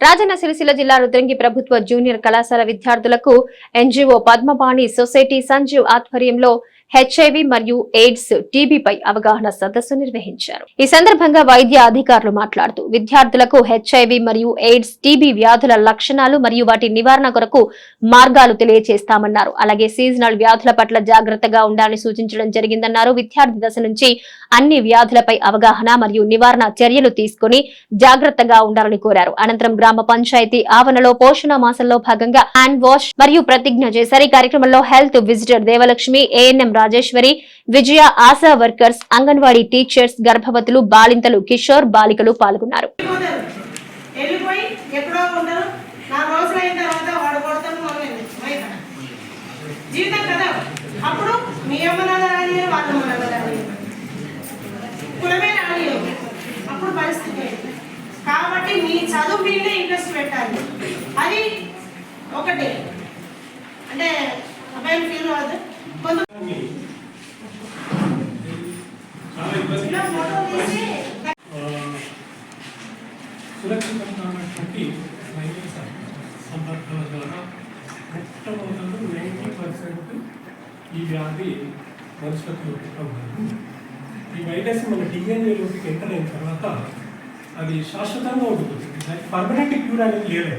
రాజన్న సిరిసిల్ల జిల్లా రుద్రంగి ప్రభుత్వ జూనియర్ కళాశాల విద్యార్థులకు ఎన్జీఓ పద్మపాణి సొసైటీ సంజీవ్ ఆధ్వర్యంలో హెచ్ఐవి మరియు ఎయిడ్స్ టీబీపై అవగాహన సదస్సు నిర్వహించారు. ఈ సందర్భంగా వైద్య అధికారులు మాట్లాడుతూ విద్యార్థులకు హెచ్ఐవి మరియు ఎయిడ్స్ టీబీ వ్యాధుల లక్షణాలు మరియు వాటి నివారణ కొరకు మార్గాలు తెలియజేస్తామన్నారు అలాగే సీజనల్ వ్యాధుల పట్ల జాగ్రత్తగా ఉండాలని సూచించడం జరిగిందన్నారు. విద్యార్థి దశ నుంచి అన్ని వ్యాధులపై అవగాహన మరియు నివారణ చర్యలు తీసుకుని జాగ్రత్తగా ఉండాలని కోరారు. అనంతరం గ్రామ పంచాయతీ ఆవరణలో పోషణ మాసంలో భాగంగా హ్యాండ్ వాష్ మరియు ప్రతిజ్ఞ చేశారు. ఈ కార్యక్రమంలో health visitor Devalakshmi ANM Rajeshwari Vijaya ASHA workers anganwadi teachers గర్భవతులు బాలింతలు కిషోర్ బాలికలు పాల్గొన్నారు. కాబట్టి మీ చదువు మీదే ఇంట్రెస్ట్ పెట్టాలి. అది ఒకటి. అంటే అబ్బాయిలు ఫీల్ అవ్వదు. సురక్షితమైనటువంటి లైంగిక సం- సంపర్కాల ద్వారా మొట్టమొదటి నైంటీ పర్సెంట్ ఈ వ్యాధి మనుషులకు ఉంటుంది ఈ వైరస్ మన డిఎన్ఏలోకి ఎంటర్ అయిన తర్వాత అది శాశ్వతంగా ఉంటుంది. దానికి పర్మనెంట్ క్యూర్ అనేది లేదు.